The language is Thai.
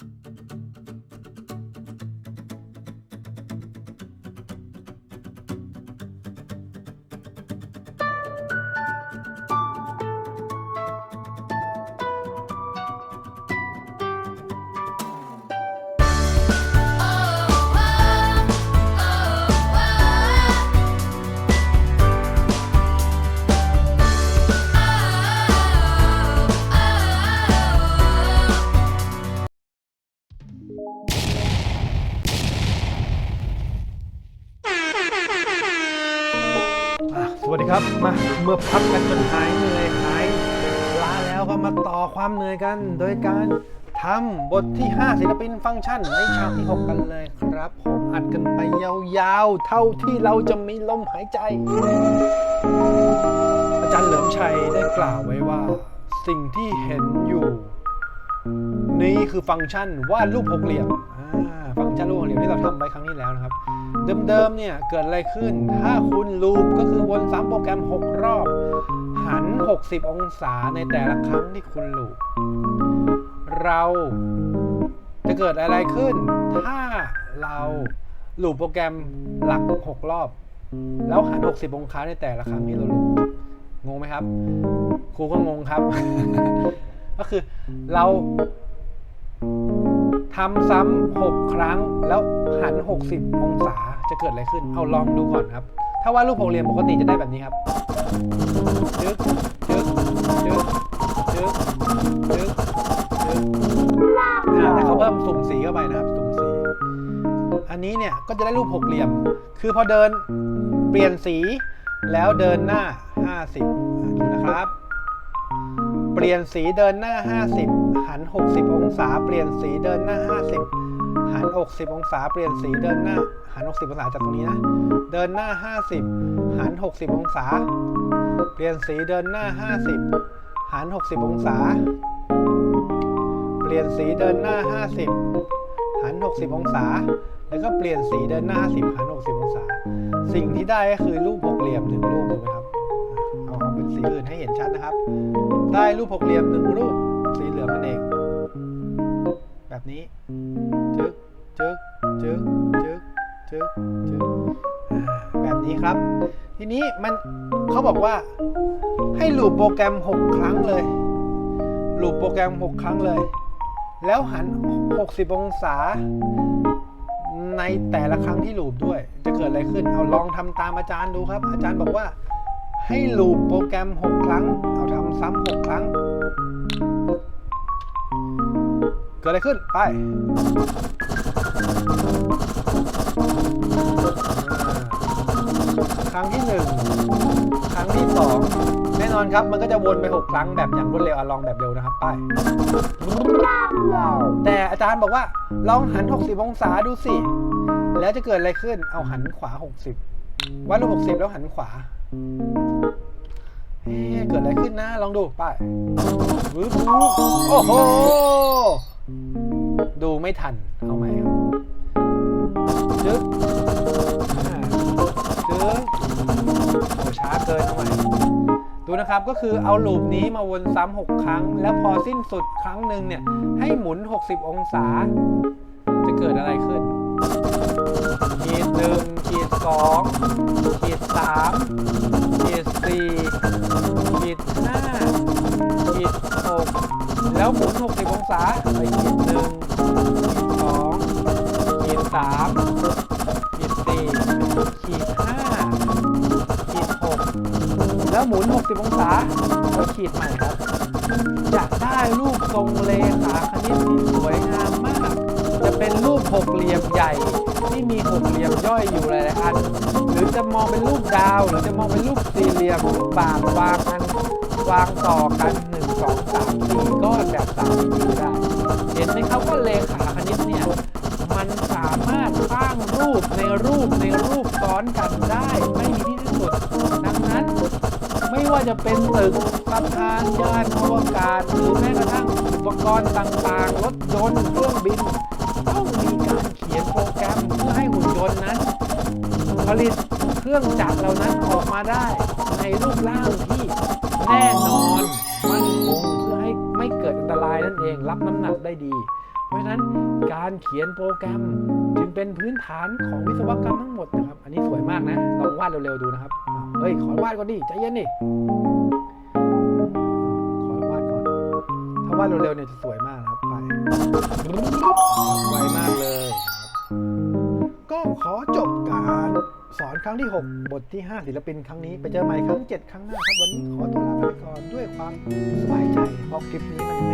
อะ วัสดีครับมาเมื่อพักกันจนหายเหนื่อยหายล้าแล้วก็มาต่อความเหนื่อยกัน โดยการทำบทที่ 5 ศิลปินฟังก์ชันในฉากที่ 6 กันเลยครับ ผมอัดกันไปยาวๆ เท่าที่เราจะมีลมหายใจ อาจารย์เหลิมชัยได้กล่าวไว้ว่า สิ่งที่เห็นอยู่ นี่คือฟังก์ชันวาดรูปหกเหลี่ยมฟังก์ชันรูปหกเหลี่ยมที่เราทำไปครั้งที่แล้วนะครับ เดิมๆเนี่ยเกิดอะไรขึ้น ถ้าคุณลูปก็คือวนซ้ำโปรแกรม 6 รอบ หัน 60 องศาในแต่ละครั้งที่คุณลูปเราจะเกิดอะไรขึ้น ถ้าเราลูปโปรแกรมหลัก 6 รอบ แล้วหัน 60 องศาในแต่ละครั้งที่เราลูปงงไหมครับ ครูก็งงครับ ก็คือเราทำซ้ำหกครั้งแล้วหัน 60 องศาจะเกิดอะไรขึ้น เอาลองดูก่อนครับ ถ้าว่ารูปหกเหลี่ยมปกติจะได้แบบนี้ครับจึ๊กจึ๊กจึ๊กจึ๊กจึ๊กจึ๊กอ่าแต่เขาเพิ่มสุ่มสีเข้าไปนะครับ สุ่มสี อันนี้เนี่ยก็จะได้รูปหกเหลี่ยม คือพอเดินเปลี่ยนสีแล้วเดินหน้า 50 ดูนะครับ เปลี่ยนสีเดินหน้า 50 หัน 60 องศา เปลี่ยนสีเดินหน้า 50 หัน 60 องศา เปลี่ยนสีเดินหน้า หัน 60 องศาจากตรงนี้นะ เดินหน้า 50 หัน 60 องศา เปลี่ยนสีเดินหน้า 50 หัน 60 องศา เปลี่ยนสีเดินหน้า 50 หัน 60 องศา แล้วก็เปลี่ยนสีเดินหน้า 50 หัน 60 องศา สิ่งที่ได้ก็คือรูปหกเหลี่ยมหนึ่งรูปถูกไหมครับ สีอื่นให้เห็นชัดนะครับ ได้รูปหกเหลี่ยมหนึ่งรูป สีเหลืองนั่นเอง แบบนี้ จึ๊กจึ๊กจึ๊กจึ๊กจึ๊กจึ๊กแบบนี้ครับ ทีนี้มันเขาบอกว่าให้ลูปโปรแกรม 6 ครั้งเลย ลูปโปรแกรม 6 ครั้งเลย แล้วหัน 60 องศา ในแต่ละครั้งที่ลูปด้วย จะเกิดอะไรขึ้น เอาลองทำตามอาจารย์ดูครับ อาจารย์บอกว่า ให้ลูปโปรแกรม 6 ครั้ง เอาทำซ้ำ6ครั้ง เกิดอะไรขึ้น ไป ครั้งที่ 1 ครั้งที่ 2 แน่นอนครับ มันก็จะวนไป 6 ครั้งแบบอย่างรวดเร็วอะลองแบบเร็วนะครับ ไป แต่อาจารย์บอกว่า ลองหัน 60 องศาดูสิ แล้วจะเกิดอะไรขึ้น เอาหันขวา 60วัดรูป60 แล้วหันขวา เอ๊ะเกิดอะไรขึ้นนะ ลองดูไปวึบโอ้โห ดูไม่ทัน เอาไหมครับจึ๊กอ่าจึ๊กโอ้ช้าเกินเอาใหมดูนะครับก็คือเอาลูปนี้มาวนซ้ำ6ครั้ง แล้วพอสิ้นสุดครั้งหนึ่งเนี่ย ให้หมุน 60 องศา จะเกิดอะไรขึ้น ดสองขีดสามขีดสี่ขีดห้าขีดหกแล้วหมุน 60 องศาไปขีดหนึ่งขีดสองขีดสามขีดสี่ขีดห้าขีดหกแล้วหมุน 60 องศาไปขีดใหม่ครับจะได้รูปทรงเลขาคณิตที่สวยงามมาก จะเป็นรูปหกเหลี่ยมใหญ่ ที่มีหกเหลี่ยมย่อยอยู่หลายๆอัน หรือจะมองเป็นรูปดาว หรือจะมองเป็นรูปสี่เหลี่ยมรูปบากวางกันวางต่อกัน1 2 3 4ก้อนแบบสามมิติได้ เห็นไหมครับว่าเลขาคณิตเนี่ยมันสามารถสร้างรูปในรูปในรูปซ้อนกันได้ไม่มีที่สุด ดังนั้นไม่ว่าจะเป็นตึกสะพานยานอวกาศหรือแม้กระทั่งอุปกรณ์ต่างๆรถยนต์เครื่องบิน ลิตเครื่องจักรเหล่านั้นออกมาได้ ในรูปร่างที่แน่นอนมั่นคงเพื่อให้ไม่เกิดอันตรายนั่นเองรับน้ำหนักได้ดี เพราะฉะนั้นการเขียนโปรแกรมจึงเป็นพื้นฐานของวิศวกรรมทั้งหมดนะครับ อันนี้สวยมากนะลองวาดเร็วๆดูนะครับเฮ้ยขอวาดก่อนดิใจเย็นดิขอวาดก่อน ถ้าวาดเร็วๆเนี่ยจะสวยมากนะครับไป ครั้งที่ 6 บทที่ 5 ศิลปินครั้งนี้ไปเจอใหม่ครั้ง 7 ครั้งหน้าครับ วันนี้ขอตัวลาไปก่อนด้วยความสบายใจเพราะคลิปนี้มันไม่